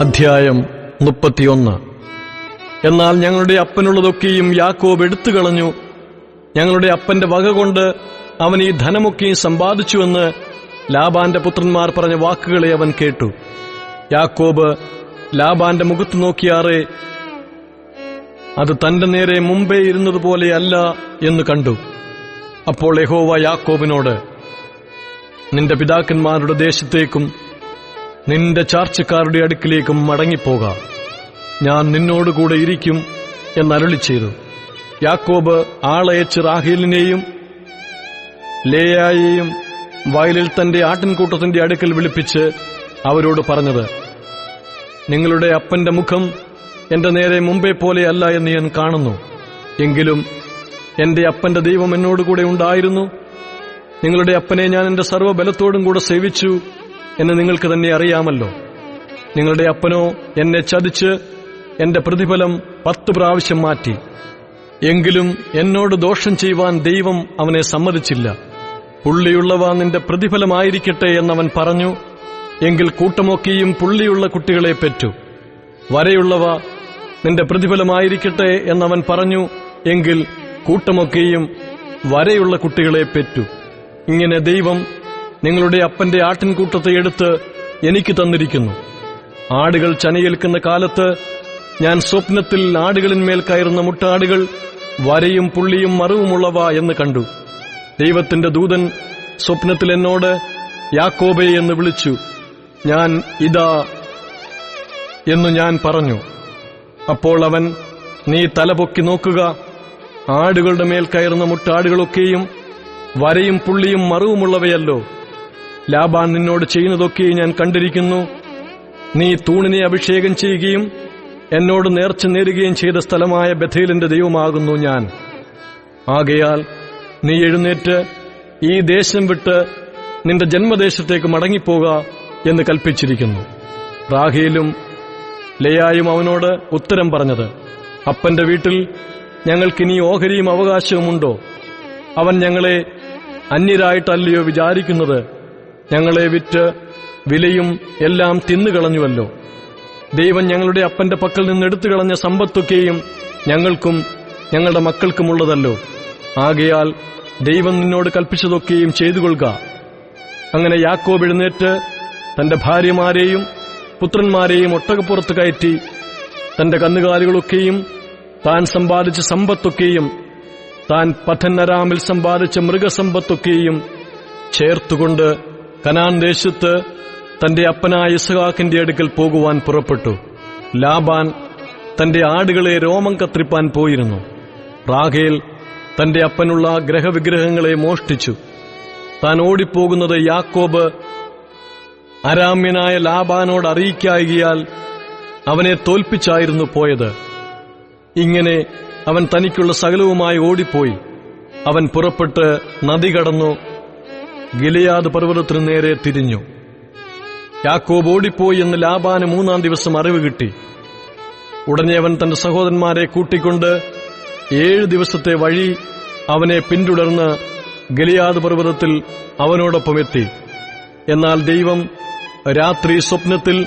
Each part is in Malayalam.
അധ്യായം മുപ്പത്തിയൊന്ന്. എന്നാൽ ഞങ്ങളുടെ അപ്പനുള്ളതൊക്കെയും യാക്കോബ് എടുത്തു കളഞ്ഞു. ഞങ്ങളുടെ അപ്പന്റെ വക കൊണ്ട് അവൻ ഈ ധനമൊക്കെയും സമ്പാദിച്ചുവെന്ന് ലാബാന്റെ പുത്രന്മാർ പറഞ്ഞ വാക്കുകളെ അവൻ കേട്ടു. യാക്കോബ് ലാബാന്റെ മുഖത്ത് നോക്കിയാറേ അത് തന്റെ നേരെ മുമ്പേ ഇരുന്നതുപോലെയല്ല എന്ന് കണ്ടു. അപ്പോൾ യഹോവ യാക്കോബിനോട് നിന്റെ പിതാക്കന്മാരുടെ ദേശത്തേക്കും നിന്റെ ചാർച്ചക്കാരുടെ അടുക്കിലേക്കും മടങ്ങിപ്പോക. ഞാൻ നിന്നോടുകൂടെ ഇരിക്കും എന്നരുളി ചെയ്തു. യാക്കോബ് ആളയച്ച് റാഹേലിനെയും ലേയായെയും വയലിൽ തന്റെ ആട്ടിൻകൂട്ടത്തിന്റെ അടുക്കൽ വിളിപ്പിച്ച് അവരോട് പറഞ്ഞത് നിങ്ങളുടെ അപ്പന്റെ മുഖം എന്റെ നേരെ മുമ്പേ പോലെയല്ല എന്ന് ഞാൻ കാണുന്നു. എങ്കിലും എന്റെ അപ്പന്റെ ദൈവം എന്നോടുകൂടെ ഉണ്ടായിരുന്നു. നിങ്ങളുടെ അപ്പനെ ഞാൻ എന്റെ സർവബലത്തോടും കൂടെ സേവിച്ചു. എന്ന് നിങ്ങൾക്ക് തന്നെ അറിയാമല്ലോ. നിങ്ങളുടെ അപ്പനോ എന്നെ ചതിച്ച് എന്റെ പ്രതിഫലം പത്ത് പ്രാവശ്യം മാറ്റി. എങ്കിലും എന്നോട് ദോഷം ചെയ്യുവാൻ ദൈവം അവനെ സമ്മതിച്ചില്ല. പുള്ളിയുള്ളവ നിന്റെ പ്രതിഫലമായിരിക്കട്ടെ എന്നവൻ പറഞ്ഞു എങ്കിൽ കൂട്ടമൊക്കെയും പുള്ളിയുള്ള കുട്ടികളെ പെറ്റു. വരയുള്ളവ നിന്റെ പ്രതിഫലമായിരിക്കട്ടെ എന്നവൻ പറഞ്ഞു എങ്കിൽ കൂട്ടമൊക്കെയും വരയുള്ള കുട്ടികളെ പെറ്റു. ഇങ്ങനെ ദൈവം നിങ്ങളുടെ അപ്പന്റെ ആട്ടിൻകൂട്ടത്തെ എടുത്ത് എനിക്ക് തന്നിരിക്കുന്നു. ആടുകൾ ചനയേൽക്കുന്ന കാലത്ത് ഞാൻ സ്വപ്നത്തിൽ ആടുകളിന്മേൽ കയറുന്ന മുട്ടാടുകൾ വരയും പുള്ളിയും മറവുമുള്ളവ എന്ന് കണ്ടു. ദൈവത്തിന്റെ ദൂതൻ സ്വപ്നത്തിൽ എന്നോട് യാക്കോബെ എന്ന് വിളിച്ചു. ഞാൻ ഇതാ എന്ന് ഞാൻ പറഞ്ഞു. അപ്പോൾ അവൻ നീ തലപൊക്കി നോക്കുക. ആടുകളുടെ മേൽ കയറുന്ന മുട്ടാടുകളൊക്കെയും വരയും പുള്ളിയും മറുവുമുള്ളവയല്ലോ. ലാബാൻ നിന്നോട് ചെയ്യുന്നതൊക്കെ ഞാൻ കണ്ടിരിക്കുന്നു. നീ തൂണിനെ അഭിഷേകം ചെയ്യുകയും എന്നോട് നേർച്ച നേരുകയും ചെയ്ത സ്ഥലമായ ബഥേലിന്റെ ദൈവമാകുന്നു ഞാൻ. ആകയാൽ നീ എഴുന്നേറ്റ് ഈ ദേശം വിട്ട് നിന്റെ ജന്മദേശത്തേക്ക് മടങ്ങിപ്പോക എന്ന് കൽപ്പിച്ചിരിക്കുന്നു. റാഹേലും ലയായും അവനോട് ഉത്തരം പറഞ്ഞത് അപ്പന്റെ വീട്ടിൽ ഞങ്ങൾക്കിനി ഓഹരിയും അവകാശവുമുണ്ടോ? അവൻ ഞങ്ങളെ അന്യരായിട്ടല്ലയോ വിചാരിക്കുന്നത്? ഞങ്ങളെ വിറ്റ് വിലയും എല്ലാം തിന്നുകളഞ്ഞുവല്ലോ ദൈവം ഞങ്ങളുടെ അപ്പന്റെ പക്കൽ നിന്ന് എടുത്തു കളഞ്ഞ സമ്പത്തൊക്കെയും ഞങ്ങൾക്കും ഞങ്ങളുടെ മക്കൾക്കുമുള്ളതല്ലോ. ആകയാൽ ദൈവം നിന്നോട് കൽപ്പിച്ചതൊക്കെയും ചെയ്തു കൊള്ളുക അങ്ങനെ യാക്കോബ് എഴുന്നേറ്റ് തന്റെ ഭാര്യമാരെയും പുത്രന്മാരെയും ഒട്ടകപ്പുറത്ത് കയറ്റി തന്റെ കന്നുകാലികളൊക്കെയും താൻ സമ്പാദിച്ച സമ്പത്തൊക്കെയും താൻ പഥന്നരാമിൽ സമ്പാദിച്ച മൃഗസമ്പത്തൊക്കെയും ചേർത്തുകൊണ്ട് കനാൻ ദേശത്ത് തന്റെ അപ്പനായ ഇസഹാക്കിന്റെ അടുക്കൽ പോകുവാൻ പുറപ്പെട്ടു. ലാബാൻ തന്റെ ആടുകളെ രോമം കത്രിപ്പാൻ പോയിരുന്നു. റാഖേൽ തന്റെ അപ്പനുള്ള ഗ്രഹവിഗ്രഹങ്ങളെ മോഷ്ടിച്ചു. താൻ ഓടിപ്പോകുന്നത് യാക്കോബ് അരാമ്യനായ ലാബാനോട് അറിയിക്കായികയാൽ അവനെ തോൽപ്പിച്ചായിരുന്നു പോയത്. ഇങ്ങനെ അവൻ തനിക്കുള്ള സകലവുമായി ഓടിപ്പോയി. അവൻ പുറപ്പെട്ട് നദി കടന്നു. ഗിലയാദ് പർവതത്തിനു നേരെ തിരിഞ്ഞു. യാക്കോബ് ഓടിപ്പോയി എന്ന് ലാബാന് മൂന്നാം ദിവസം അറിവ് കിട്ടി. ഉടനെ അവൻ തന്റെ സഹോദരന്മാരെ കൂട്ടിക്കൊണ്ട് ഏഴ് ദിവസത്തെ വഴി അവനെ പിന്തുടർന്ന് ഗലിയാദ് പർവതത്തിൽ അവനോടൊപ്പം എത്തി. എന്നാൽ ദൈവം രാത്രി സ്വപ്നത്തിൽ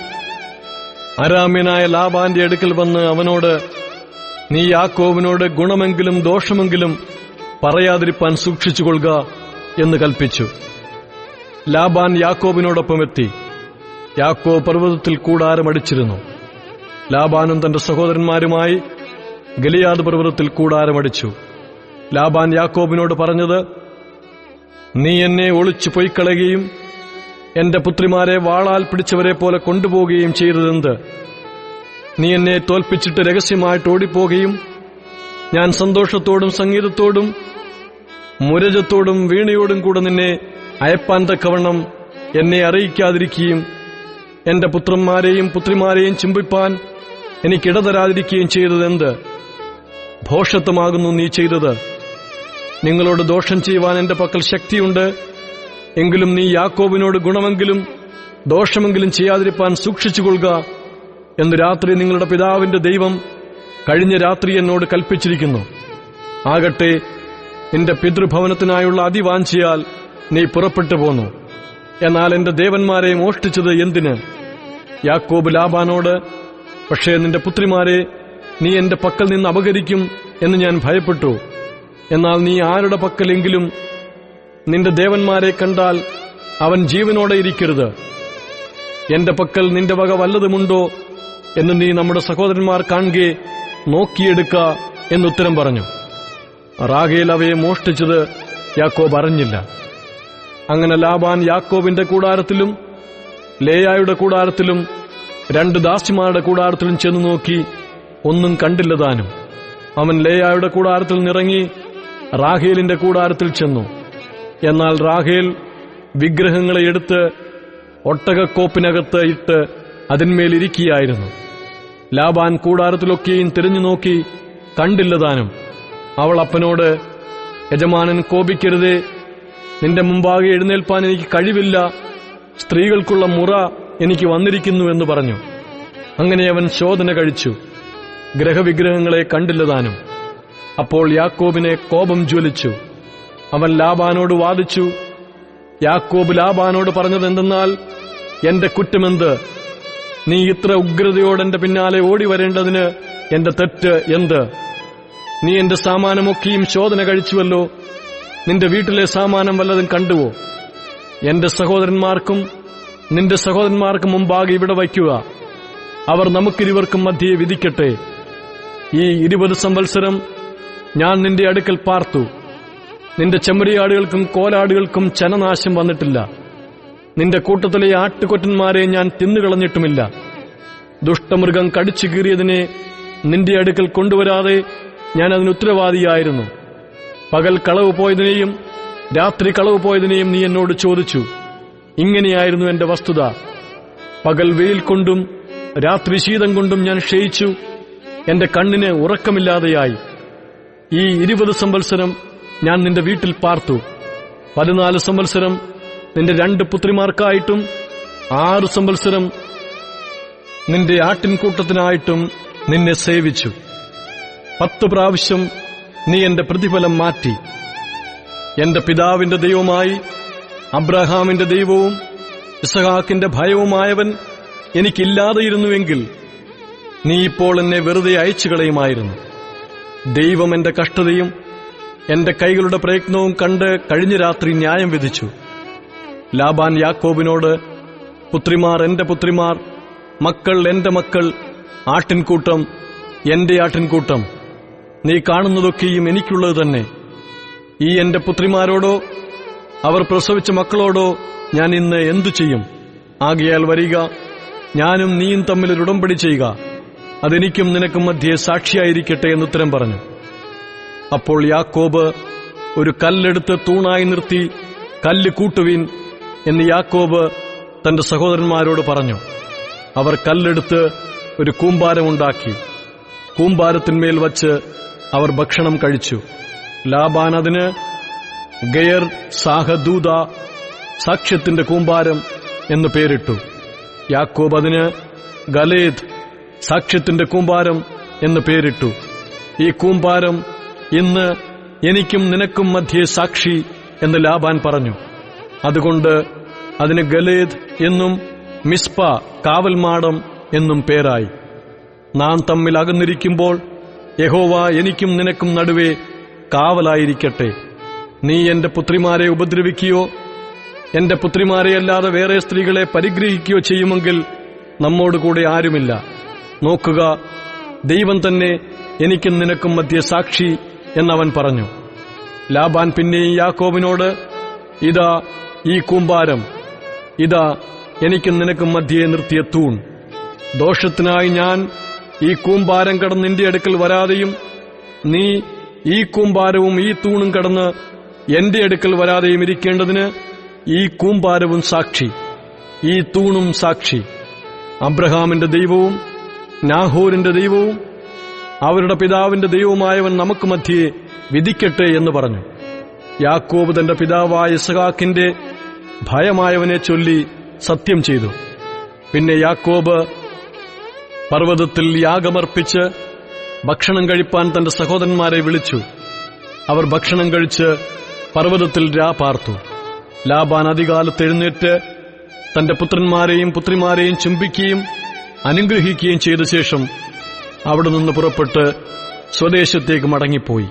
അരാമ്യനായ ലാബാന്റെ അടുക്കൽ വന്ന് അവനോട് നീ യാക്കോവിനോട് ഗുണമെങ്കിലും ദോഷമെങ്കിലും പറയാതിരിപ്പാൻ സൂക്ഷിച്ചുകൊള്ളുക. എന്ന് കൽപ്പിച്ചു. ലാബാൻ യാക്കോബിനോടൊപ്പം എത്തി. യാക്കോ പർവതത്തിൽ കൂടാരമടിച്ചിരുന്നു ലാബാനും തന്റെ സഹോദരന്മാരുമായി ഗലിയാദ് പർവതത്തിൽ കൂടാരമടിച്ചു ലാബാൻ യാക്കോബിനോട് പറഞ്ഞത് നീ എന്നെ ഒളിച്ചു പൊയ്ക്കളയുകയും എന്റെ പുത്രിമാരെ വാളാൽ പിടിച്ചവരെ പോലെ കൊണ്ടുപോകുകയും ചെയ്തതെന്ത്? നീ എന്നെ തോൽപ്പിച്ചിട്ട് രഹസ്യമായിട്ട് ഓടിപ്പോകുകയും ഞാൻ സന്തോഷത്തോടും സംഗീതത്തോടും മുരജത്തോടും വീണയോടും കൂടെ നിന്നെ അയപ്പാൻ തക്കവണ്ണം എന്നെ അറിയിക്കാതിരിക്കുകയും എന്റെ പുത്രന്മാരെയും പുത്രിമാരെയും ചിമ്പിപ്പാൻ എനിക്കിടതരാതിരിക്കുകയും ചെയ്തതെന്ത്? ഭോഷത്വമാകുന്നു നീ ചെയ്തത്. നിങ്ങളോട് ദോഷം ചെയ്യുവാൻ എന്റെ പക്കൽ ശക്തിയുണ്ട്. എങ്കിലും നീ യാക്കോബിനോട് ഗുണമെങ്കിലും ദോഷമെങ്കിലും ചെയ്യാതിരിപ്പാൻ സൂക്ഷിച്ചുകൊള്ളുക എന്ന് രാത്രി നിങ്ങളുടെ പിതാവിന്റെ ദൈവം കഴിഞ്ഞ രാത്രി എന്നോട് കൽപ്പിച്ചിരിക്കുന്നു. ആകട്ടെ നിന്റെ പിതൃഭവനത്തിനായുള്ള അതിവാഞ്ചിയാൽ നീ പുറപ്പെട്ടു പോന്നു. എന്നാൽ എന്റെ ദേവന്മാരെ മോഷ്ടിച്ചത് എന്തിന്? യാക്കോബ് ലാബാനോട് പക്ഷേ നിന്റെ പുത്രിമാരെ നീ എന്റെ പക്കൽ നിന്ന് അപകരിക്കും എന്ന് ഞാൻ ഭയപ്പെട്ടു. എന്നാൽ നീ ആരുടെ പക്കലെങ്കിലും നിന്റെ ദേവന്മാരെ കണ്ടാൽ അവൻ ജീവനോടെ ഇരിക്കരുത്. എന്റെ പക്കൽ നിന്റെ വക വല്ലതുമുണ്ടോ എന്ന് നീ നമ്മുടെ സഹോദരന്മാർ കാണുകെ നോക്കിയെടുക്ക എന്നുത്തരം പറഞ്ഞു. റാഗേൽ അവയെ മോഷ്ടിച്ചത് യാക്കോബ് അറിഞ്ഞില്ല. അങ്ങനെ ലാബാൻ യാക്കോബിന്റെ കൂടാരത്തിലും ലേയായുടെ കൂടാരത്തിലും രണ്ട് ദാസിമാരുടെ കൂടാരത്തിലും ചെന്നു നോക്കി ഒന്നും കണ്ടില്ലതാനും അവൻ ലേയായുടെ കൂടാരത്തിൽ നിറങ്ങി റാഹേലിന്റെ കൂടാരത്തിൽ ചെന്നു. എന്നാൽ റാഹേൽ വിഗ്രഹങ്ങളെ എടുത്ത് ഒട്ടകക്കോപ്പിനകത്ത് ഇട്ട് അതിന്മേലിരിക്കുകയായിരുന്നു. ലാബാൻ കൂടാരത്തിലൊക്കെയും തിരിഞ്ഞു നോക്കി കണ്ടില്ല താനും. അവൾ അപ്പനോട് യജമാനൻ കോപിക്കരുത്. നിന്റെ മുമ്പാകെ എഴുന്നേൽപ്പാൻ എനിക്ക് കഴിവില്ല. സ്ത്രീകൾക്കുള്ള മുറ എനിക്ക് വന്നിരിക്കുന്നു എന്ന് പറഞ്ഞു. അങ്ങനെ അവൻ ശോധന കഴിച്ചു. ഗ്രഹവിഗ്രഹങ്ങളെ കണ്ടില്ലതാനും. അപ്പോൾ യാക്കോബിനെ കോപം ജ്വലിച്ചു. അവൻ ലാബാനോട് വാദിച്ചു യാക്കോബ് ലാബാനോട് പറഞ്ഞത് എന്തെന്നാൽ എന്റെ കുറ്റമെന്ത്? നീ ഇത്ര ഉഗ്രതയോടെന്റെ പിന്നാലെ ഓടി വരേണ്ടതിന് എന്റെ തെറ്റ് എന്ത്? നീ എന്റെ സാമാനമൊക്കെയും ശോധന കഴിച്ചുവല്ലോ. നിന്റെ വീട്ടിലെ സാമാനം വല്ലതും കണ്ടുവോ? എന്റെ സഹോദരന്മാർക്കും നിന്റെ സഹോദരന്മാർക്കും മുമ്പാകെ ഇവിടെ വയ്ക്കുക. അവർ നമുക്കിരുവർക്കും മധ്യേ വിധിക്കട്ടെ. ഈ ഇരുപത് സംവത്സരം ഞാൻ നിന്റെ അടുക്കൽ പാർത്തു. നിന്റെ ചെമ്മരിയാടുകൾക്കും കോലാടുകൾക്കും ചനനാശം വന്നിട്ടില്ല. നിന്റെ കൂട്ടത്തിലെ ആട്ടുകൊറ്റന്മാരെ ഞാൻ തിന്നുകളഞ്ഞിട്ടുമില്ല. ദുഷ്ടമൃഗം കടിച്ചു കീറിയതിനെ നിന്റെ അടുക്കൽ കൊണ്ടുവരാതെ ഞാൻ അതിന് ഉത്തരവാദിയായിരുന്നു. പകൽ കളവ് പോയതിനെയും രാത്രി കളവ് പോയതിനെയും നീ എന്നോട് ചോദിച്ചു. ഇങ്ങനെയായിരുന്നു എന്റെ വസ്തുത. പകൽ വെയിൽ കൊണ്ടും രാത്രി ശീതം കൊണ്ടും ഞാൻ ക്ഷയിച്ചു. എന്റെ കണ്ണിന് ഉറക്കമില്ലാതെയായി. ഈ ഇരുപത് സംവത്സരം ഞാൻ നിന്റെ വീട്ടിൽ പാർത്തു. പതിനാല് സംവത്സരം നിന്റെ രണ്ട് പുത്രിമാർക്കായിട്ടും ആറ് സംവത്സരം നിന്റെ ആട്ടിൻകൂട്ടത്തിനായിട്ടും നിന്നെ സേവിച്ചു. പത്ത് പ്രാവശ്യം നീ എന്റെ പ്രതിഫലം മാറ്റി. എന്റെ പിതാവിന്റെ ദൈവമായി അബ്രഹാമിന്റെ ദൈവവും ഇസഹാക്കിന്റെ ഭയവുമായവൻ എനിക്കില്ലാതെയിരുന്നുവെങ്കിൽ നീ ഇപ്പോൾ എന്നെ വെറുതെ അയച്ചു കളയുമായിരുന്നു ദൈവം എന്റെ കഷ്ടതയും എന്റെ കൈകളുടെ പ്രയത്നവും കണ്ട് കഴിഞ്ഞ രാത്രി ന്യായം വിധിച്ചു. ലാബാൻ യാക്കോബിനോട് പുത്രിമാർ എന്റെ പുത്രിമാർ മക്കൾ എന്റെ മക്കൾ ആട്ടിൻകൂട്ടം എന്റെ ആട്ടിൻകൂട്ടം. നീ കാണുന്നതൊക്കെയും എനിക്കുള്ളത് തന്നെ. ഈ എന്റെ പുത്രിമാരോടോ അവർ പ്രസവിച്ച മക്കളോടോ ഞാൻ ഇന്ന് എന്തു ചെയ്യും? ആകയാൽ വരിക ഞാനും നീയും തമ്മിൽ ഒരു ഉടമ്പടി ചെയ്യുക. അതെനിക്കും നിനക്കും മധ്യേ സാക്ഷിയായിരിക്കട്ടെ എന്ന് ഉത്തരം പറഞ്ഞു. അപ്പോൾ യാക്കോബ് ഒരു കല്ലെടുത്ത് തൂണായി നിർത്തി കല്ല് കൂട്ടുവിൻ എന്ന് യാക്കോബ് തന്റെ സഹോദരന്മാരോട് പറഞ്ഞു. അവർ കല്ലെടുത്ത് ഒരു കൂമ്പാരമുണ്ടാക്കി കൂമ്പാരത്തിന്മേൽ വച്ച് അവർ ഭക്ഷണം കഴിച്ചു. ലാബാൻ അതിന് ഗയർ സാഹദൂത സാക്ഷ്യത്തിന്റെ കൂമ്പാരം എന്ന് പേരിട്ടു. യാക്കോബ് അതിന് ഗലേദ് സാക്ഷ്യത്തിന്റെ കൂമ്പാരം എന്ന് പേരിട്ടു. ഈ കൂമ്പാരം ഇന്ന് എനിക്കും നിനക്കും മധ്യേ സാക്ഷി എന്ന് ലാബാൻ പറഞ്ഞു. അതുകൊണ്ട് അതിന് ഗലേദ് എന്നും മിസ്പ കാവൽമാടം എന്നും പേരായി. നാം തമ്മിൽ അകന്നിരിക്കുമ്പോൾ യഹോവ എനിക്കും നിനക്കും നടുവേ കാവലായിരിക്കട്ടെ. നീ എന്റെ പുത്രിമാരെ ഉപദ്രവിക്കുകയോ എന്റെ പുത്രിമാരെയല്ലാതെ വേറെ സ്ത്രീകളെ പരിഗ്രഹിക്കുകയോ ചെയ്യുമെങ്കിൽ നമ്മോടുകൂടെ ആരുമില്ല. നോക്കുക ദൈവം തന്നെ എനിക്കും നിനക്കും മധ്യ സാക്ഷി എന്നവൻ പറഞ്ഞു. ലാബാൻ പിന്നെയും യാക്കോബിനോട് ഇതാ ഈ കൂമ്പാരം ഇതാ എനിക്കും നിനക്കും മധ്യേ നിർത്തിയ തൂൺ. ദോഷത്തിനായി ഞാൻ ഈ കൂമ്പാരം കടന്ന് നിന്റെ അടുക്കൽ വരാതെയും നീ ഈ കൂമ്പാരവും ഈ തൂണും കടന്ന് എന്റെ അടുക്കൽ വരാതെയും ഇരിക്കേണ്ടതിന് ഈ കൂമ്പാരവും സാക്ഷി ഈ തൂണും സാക്ഷി. അബ്രഹാമിന്റെ ദൈവവും നാഹോരിന്റെ ദൈവവും അവരുടെ പിതാവിന്റെ ദൈവവുമായവൻ നമുക്ക് മധ്യേ വിധിക്കട്ടെ എന്ന് പറഞ്ഞു. യാക്കോബ് തന്റെ പിതാവായ ഇസഹാക്കിന്റെ ഭയമായവനെ ചൊല്ലി സത്യം ചെയ്തു. പിന്നെ യാക്കോബ് പർവതത്തിൽ യാഗമർപ്പിച്ച് ഭക്ഷണം കഴിപ്പാൻ തന്റെ സഹോദരന്മാരെ വിളിച്ചു. അവർ ഭക്ഷണം കഴിച്ച് പർവതത്തിൽ രാ പാർത്തു. ലാബാൻ അധികാലത്ത് എഴുന്നേറ്റ് തന്റെ പുത്രന്മാരെയും പുത്രിമാരെയും ചുംബിക്കുകയും അനുഗ്രഹിക്കുകയും ചെയ്ത ശേഷം അവിടെ നിന്ന് പുറപ്പെട്ട് സ്വദേശത്തേക്ക് മടങ്ങിപ്പോയി.